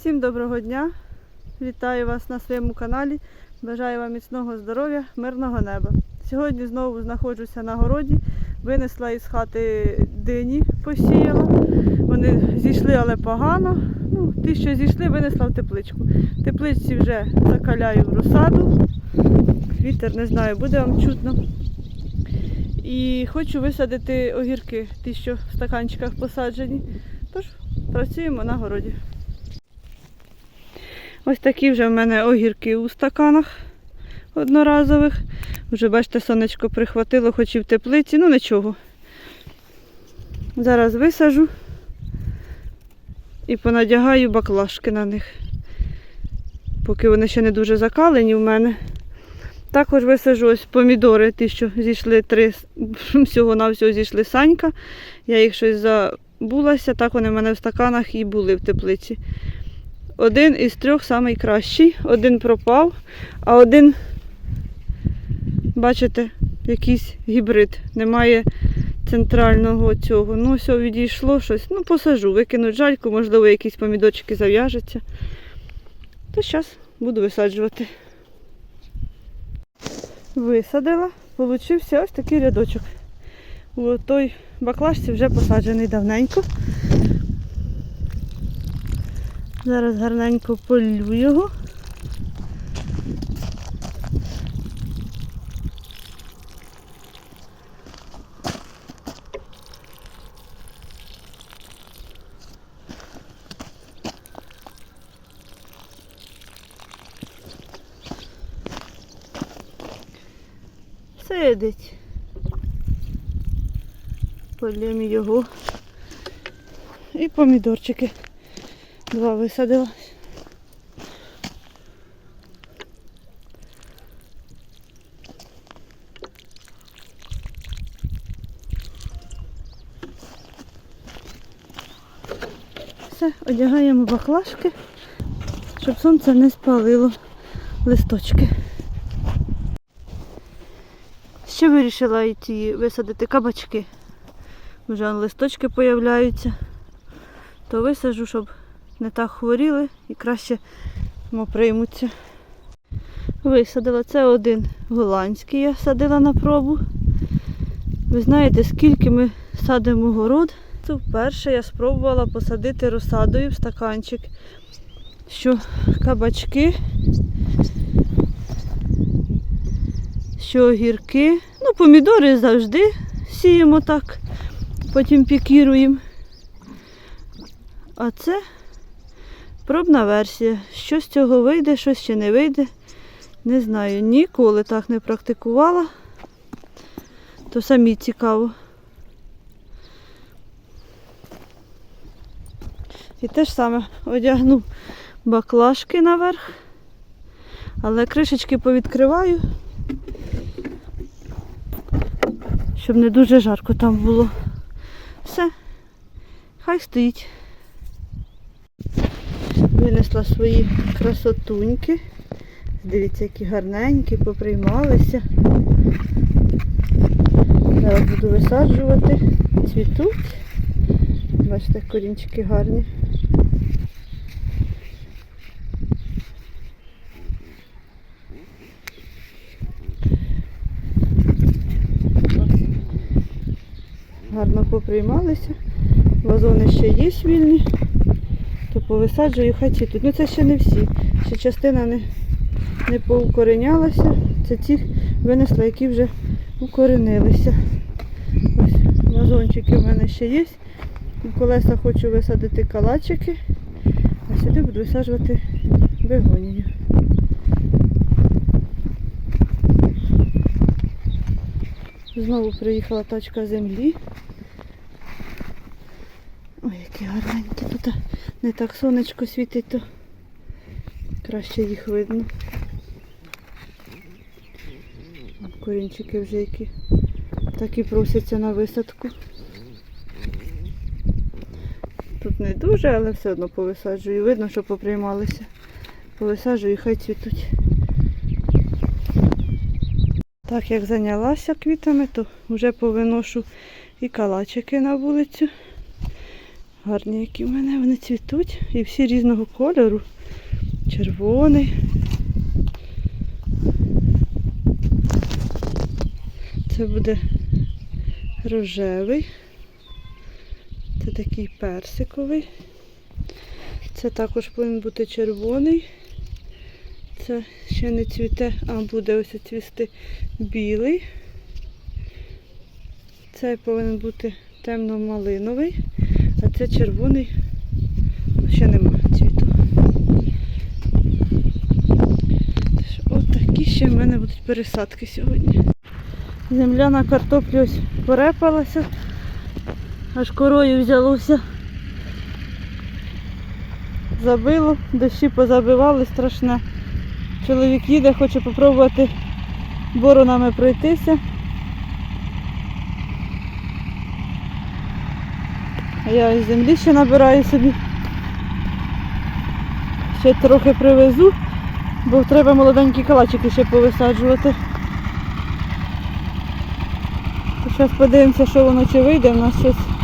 Всім доброго дня! Вітаю вас на своєму каналі. Бажаю вам міцного здоров'я, мирного неба. Сьогодні знову знаходжуся на городі. Винесла із хати дині, посіяла. Вони зійшли, але погано. Ну, ті, що зійшли, винесла в тепличку. Тепличці вже закаляю в розсаду. Вітер не знаю, буде вам чутно. І хочу висадити огірки, ті, що в стаканчиках посаджені. Тож працюємо на городі. Ось такі вже в мене огірки у стаканах одноразових. Вже бачите, сонечко прихватило, хоч і в теплиці, ну нічого. Зараз висажу і понадягаю баклажки на них. Поки вони ще не дуже закалені в мене. Також висажу ось помідори, ті, що зійшли три, всього-навсього зійшли санька. Я їх щось забулася, так вони в мене в стаканах і були в теплиці. Один із трьох найкращий, один пропав, а один, бачите, якийсь гібрид. Немає центрального цього. Ну, все, відійшло щось. Ну, посажу, викинуть жальку, можливо, якісь помідочки зав'яжуться. То зараз буду висаджувати. Висадила, получився ось такий рядочок. У той баклажці вже посаджений давненько. Зараз гарненько полю його. Сидить. Полємо його. І помідорчики. Два висадила. Все, одягаємо баклажки, щоб сонце не спалило листочки. Ще вирішила йти висадити кабачки. Вже листочки появляються. То висаджу, щоб не так хворіли і краще приймуться. Висадила. Це один голландський я садила на пробу. Ви знаєте, скільки ми садимо город. Це вперше я спробувала посадити розсадою в стаканчик, що кабачки, що огірки. Ну, помідори завжди сіємо так, потім пікіруємо. А це пробна версія. Що з цього вийде, що ще не вийде. Не знаю. Ніколи так не практикувала. То самі цікаво. І те ж саме одягну баклажки наверх, але кришечки повідкриваю, щоб не дуже жарко там було. Все, хай стоїть. Винесла свої красотуньки. Дивіться, які гарненькі, поприймалися. Зараз буду висаджувати. Цвітуть. Бачите, корінчики гарні. Гарно поприймалися. Вазони ще є вільні повисаджую, хай цвітуть. Ну це ще не всі. Ще частина не, не поукоренялася. Це ті винесла, які вже укоренилися. Ось вазончики в мене ще є. У колеса хочу висадити калачики, а сюди буду висаджувати бегонію. Знову приїхала тачка землі. Гарненькі тут. Не так сонечко світить, то краще їх видно. Корінчики вже які так і просяться на висадку. Тут не дуже, але все одно повисаджую. Видно, що поприймалися. Повисаджую хай цвітуть. Так як зайнялася квітами, то вже повиношу і калачики на вулицю. Гарні, які в мене вони цвітуть. І всі різного кольору. Червоний. Це буде рожевий. Це такий персиковий. Це також повинен бути червоний. Це ще не цвіте, а буде ось цвісти білий. Цей повинен бути темно-малиновий, це червоний. Ще нема цвіту. Тож, такі ще в мене будуть пересадки сьогодні. Земля на картоплю ось порепалася, аж корою взялося. Забило, дощі позабивали страшне. Чоловік їде, хоче попробувати боронами пройтися. Я землі ще набираю собі. Ще трохи привезу, бо треба молоденькі калачики ще повисаджувати. Зараз подивимося, що воно чи вийде в нас щось.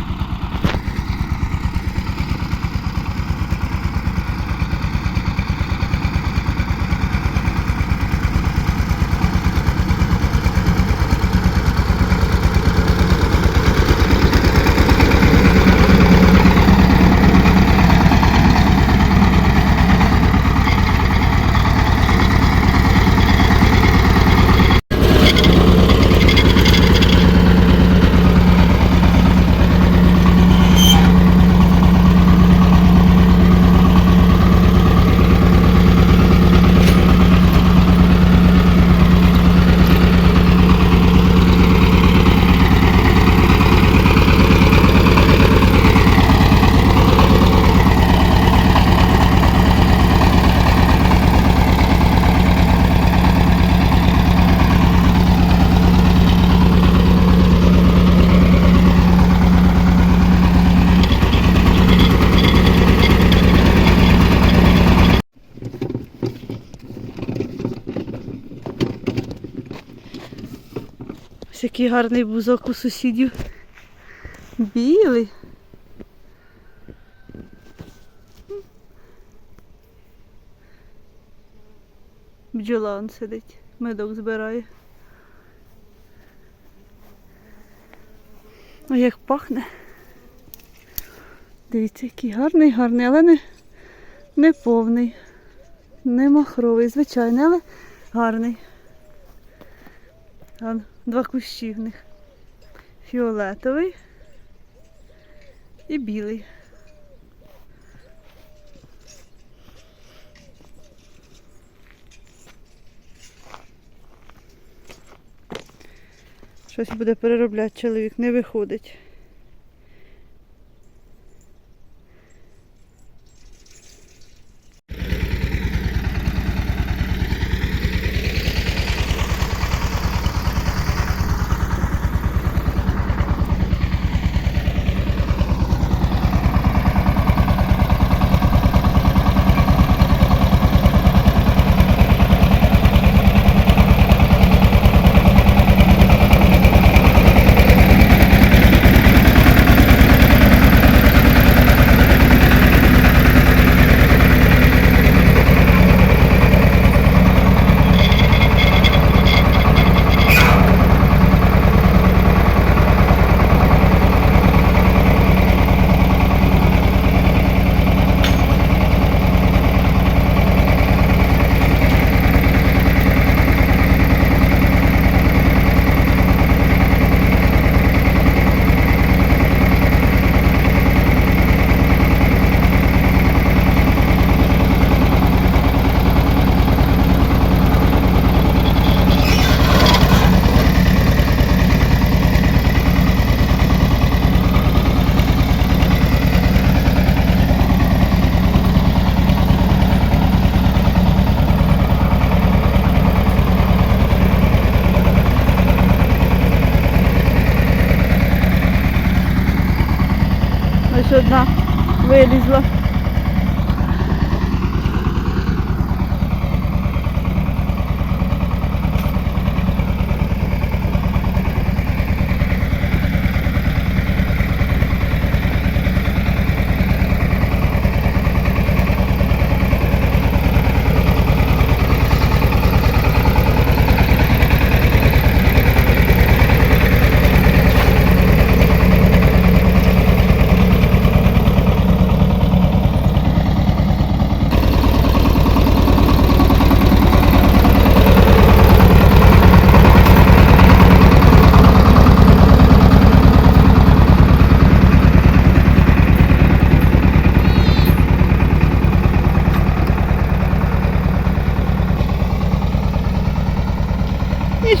Який гарний бузок у сусідів. Білий. Бджола он сидить, медок збирає. Ой, як пахне. Дивіться, який гарний, гарний, але не, не повний, не махровий, звичайний, але гарний. Вон, два кущі в них. Фіолетовий і білий. Щось буде переробляти чоловік, не виходить. Ось одна вилізла.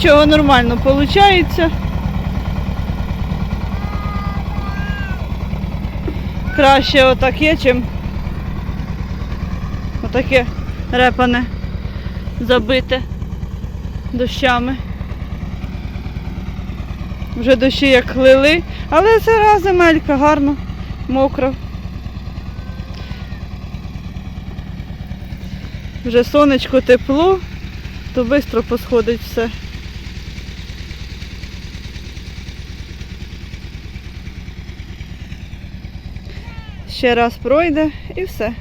Нічого, нормально виходить. Краще отаке, чим отаке репане забите дощами. Вже дощі як лили, але раз земелька гарно, мокро. Вже сонечко тепло, то швидко посходить все. Ще раз пройде і все.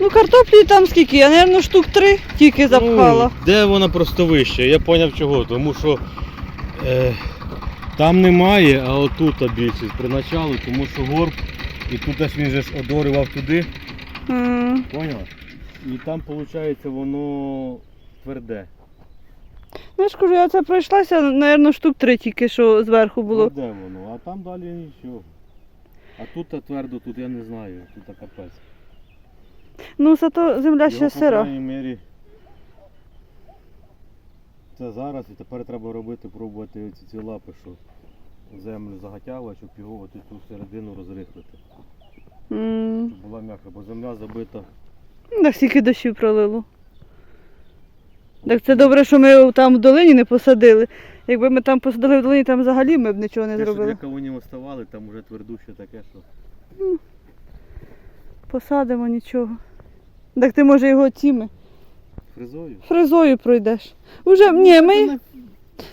Ну, картоплі там скільки? Я, мабуть, штук три тільки запхала. Ну, де вона просто вище? Я зрозумів чого. Тому що е, там немає, а отут більшість при началу, тому що горб, і тут аж він же ж одорював туди, М, поняла? І там виходить воно тверде. Ну, я ж кажу, я це пройшлася, мабуть, штук три тільки, що зверху було. Тверде воно, а там далі нічого. А тут твердо, тут я не знаю, тут капець. Ну, зато земля ще Його, по сира. крайній мірі, це зараз і тепер треба робити, пробувати ці, ці лапи, що землю загатяла, щоб його от цю середину розрихлити. М, Щоб була м'яка, бо земля забита. Так стільки дощів пролило. Так це добре, що ми там в долині не посадили. Якби ми там посадили в долині, там взагалі ми б нічого не Те, що зробили. для кавунів оставали, там вже твердуще таке, що. Посадимо нічого. Так ти може його тіми. Фризою? Фрезою пройдеш. Уже ні, ми. Та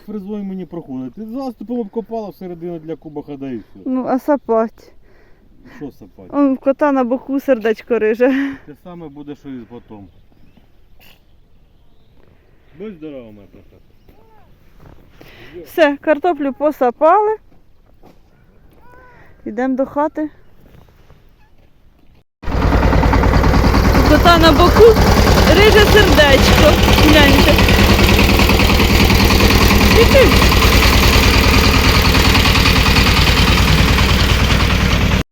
Фризою мені проходить. Ти заступом обкопала всередину для куба хода і все. Ну, а сапать. Що сапати? Он в кота на боку сердечко риже. Те саме буде, що і потом. Будь здорова, моя красавиця. Все, картоплю посапали. Йдемо до хати. Кота на боку риже сердечко. Гляньте. І